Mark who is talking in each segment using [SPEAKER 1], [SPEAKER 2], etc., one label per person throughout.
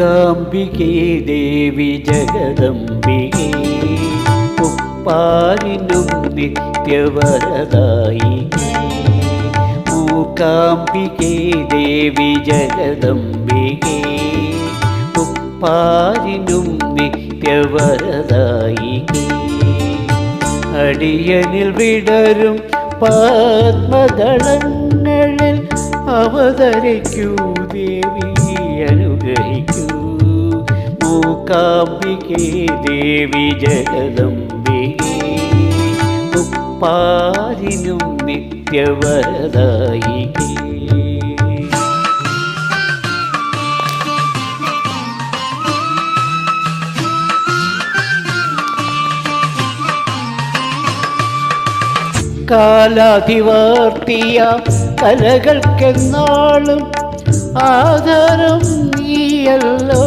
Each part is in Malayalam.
[SPEAKER 1] മൂകാംബികേ ദേവി ജഗദംബികേ ഉപ്പാരിനും നിത്യവരദായി മൂകാംബികേ ദേവി ജഗദംബികേ ഉപ്പാരിനും നിത്യവരദായി അടിയനിൽ വിടരും പത്മദളങ്ങളിൽ അവതരിക്കൂ ദേവി അനുഗ്രഹിക്കൂ. മൂകാംബികേ ദേവി ജഗദംബികേ ഉപ്പാരിനും നിത്യവരദായികേ കാലാധിവർത്തിയ കലകൾക്കെന്നാളും ആധാരം നീയല്ലോ.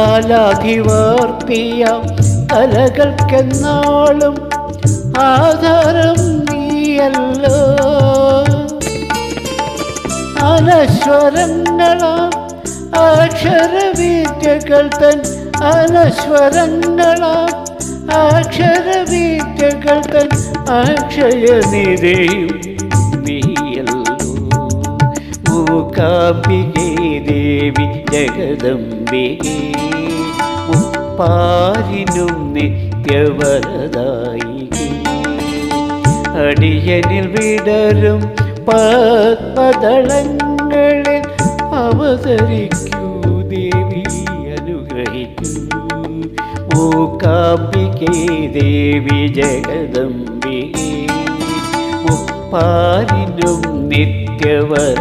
[SPEAKER 1] കാലാധിവർത്തിയ കലകൾക്കെന്നാളും ആധാരം നീയല്ലോ. അനശ്വരങ്ങളാം അക്ഷരവിദ്യകൾ തൻ അനശ്വരങ്ങളാം അക്ഷരവിദ്യകൾ തൻ അക്ഷയനിരയും നീയല്ലോ. മൂകാംബികേ ദേവി ജഗദംബികേ മുപ്പാരിനും നിത്യവരതായി. അടിയനിൽ വിടരും പത്മദളങ്ങളിൽ അവതരിക്കൂ ദേവി അനുഗ്രഹിക്കൂ. മൂകാംബികേ ദേവി ജഗദംബികേ മുപ്പാരിനും നിത്യവരദായികേ